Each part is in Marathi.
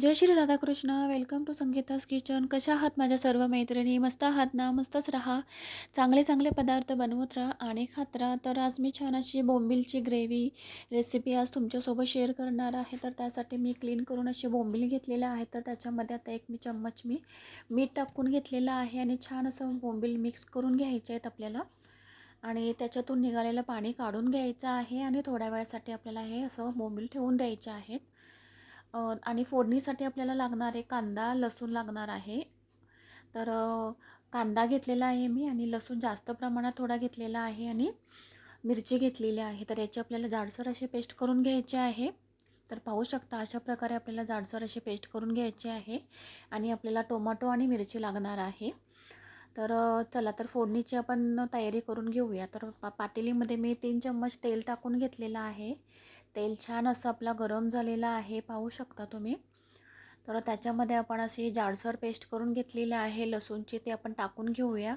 Jai Shri Radhakrishna. Welcome to Sangeeta's kitchen कशा आहात माझ्या सर्व मैत्रिणी? मस्त आहात ना? मस्तच राहा. चांगले चांगले पदार्थ बनवत राहा आणि खात राहा. तर आज मी छान अशी बोंबिलची ग्रेव्ही रेसिपी आज तुमच्यासोबत शेअर करणार आहे. तर त्यासाठी मी क्लीन करून अशी बोंबील घेतलेले आहेत तर त्याच्यामध्ये आता एक मी चम्मच मी मीठ टाकून घेतलेलं आहे आणि छान असं बोंबील मिक्स करून घ्यायचे आहेत आपल्याला. आणि त्याच्यातून निघालेलं पाणी काढून घ्यायचं आहे आणि थोड्या वेळासाठी आपल्याला हे असं बोंबील ठेवून द्यायचे आहेत. आणि फोडणीसाठी आपल्याला लागणार आहे कांदा लसूण लागणार आहे. तर कांदा घेतलेला आहे मी आणि लसूण जास्त प्रमाणात थोडा घेतलेला आहे आणि मिरची घेतलेली आहे. तर याची आपल्याला जाडसर अशी पेस्ट करून घ्यायची आहे. तर पाहू शकता अशा प्रकारे आपल्याला जाडसर अशी पेस्ट करून घ्यायची आहे आणि आपल्याला टोमॅटो आणि मिरची लागणार आहे. तर चला तर फोडणीची आपण तयारी करून घेऊया. तर पा पातेलीमध्ये मी तीन चम्मच तेल टाकून घेतलेलं आहे. तेल छान असं आपला गरम झालेला आहे पाहू शकता तुम्ही. तर त्याच्यामध्ये आपण अशी जाडसर पेस्ट करून घेतलेली आहे लसूणची ते आपण टाकून घेऊया.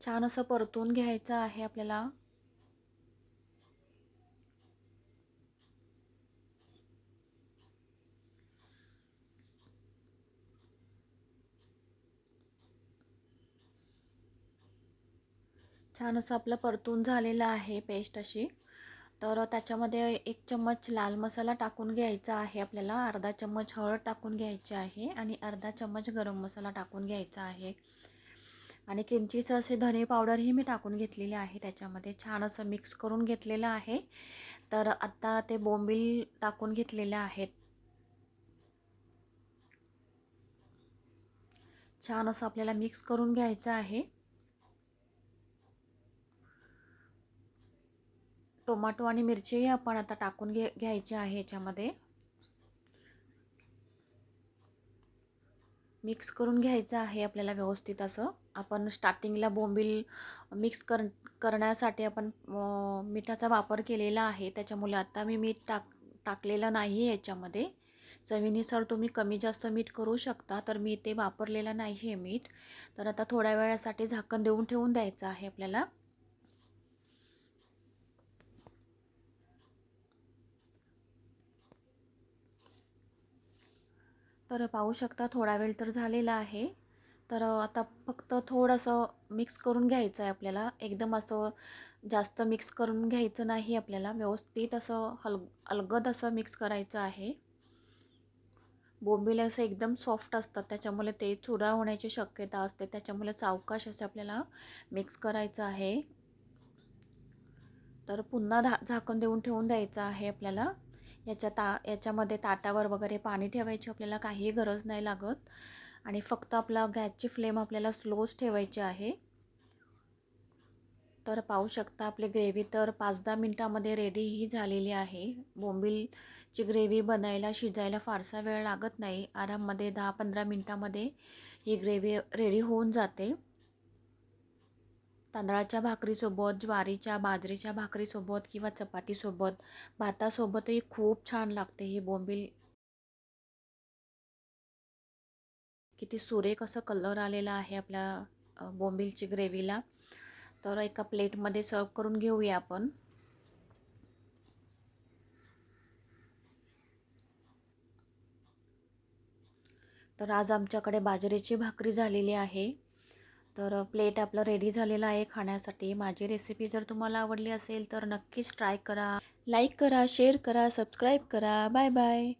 छान असं परतून घ्यायचं आहे आपल्याला. छान असं आपलं परतून झालेलं आहे पेस्ट अशी. तर त्याच्यामध्ये एक चम्मच लाल मसाला टाकून घ्यायचा आहे आपल्याला. अर्धा चम्मच हळद टाकून घ्यायची आहे आणि अर्धा चम्मच गरम मसाला टाकून घ्यायचा आहे. आणि किंचित असे धने पावडरही मी टाकून घेतलेली आहे त्याच्यामध्ये. छान असं मिक्स करून घेतलेलं आहे. तर आत्ता ते बोंबील टाकून घेतलेले आहेत. छान असं आपल्याला मिक्स करून घ्यायचं आहे. टोमॅटो आणि मिरचीही आपण आता टाकून घे घ्यायची आहे याच्यामध्ये. मिक्स करून घ्यायचं आहे आपल्याला व्यवस्थित असं. आपण स्टार्टिंगला बोंबील मिक्स कर करण्यासाठी आपण मिठाचा वापर केलेला आहे. त्याच्यामुळे आता मी मीठ टाक टाकलेलं नाही याच्यामध्ये. चवीनुसार तुम्ही कमी जास्त मीठ करू शकता तर मी ते वापरलेलं नाही आहे मीठ. तर आता थोड्या वेळासाठी झाकण देऊन ठेवून द्यायचं आहे आपल्याला. तर पाहू शकता थोडा वेळ तर झालेला आहे. तर आता फक्त थोडंसं मिक्स करून घ्यायचं आहे आपल्याला. एकदम असं जास्त मिक्स करून घ्यायचं नाही आपल्याला. व्यवस्थित असं हल अलगद असं मिक्स करायचं आहे. बोंबिले असं एकदम सॉफ्ट असतात. त्याच्यामुळे ते चुरा होण्याची शक्यता असते. त्याच्यामुळे सावकाश असं आपल्याला मिक्स करायचं आहे. तर पुन्हा धा झाकण देऊन ठेवून द्यायचं आहे आपल्याला. याच्या ता याच्यामध्ये ताटावर वगैरे पाणी ठेवायची आपल्याला काहीही गरज नाही लागत. आणि फक्त आपला गॅसची फ्लेम आपल्याला स्लोच ठेवायची आहे. तर पाहू शकता आपली ग्रेव्ही तर पाच दहा मिनटामध्ये रेडीही झालेली आहे. बोंबीलची ग्रेव्ही बनायला शिजायला फारसा वेळ लागत नाही. आराममध्ये दहा पंधरा मिनटामध्ये ही ग्रेव्ही रेडी होऊन जाते. तांदळाच्या भाकरीसोबत ज्वारीच्या बाजरीच्या भाकरीसोबत किंवा चपातीसोबत. भातासोबतही खूप छान लागते हे बोंबील. किती सुरेख असं कलर आलेला आहे आपल्या बोंबीलची ग्रेव्हीला. तर एका प्लेटमध्ये सर्व करून घेऊया आपण. तर आज आमच्याकडे बाजरीची भाकरी झालेली आहे. तर प्लेट आपलं रेडी झालेलं आहे खाण्यासाठी. माझी रेसिपी जर तुम्हाला आवडली असेल तर नक्कीच ट्राय करा. लाईक करा शेअर करा सबस्क्राईब करा. Bye bye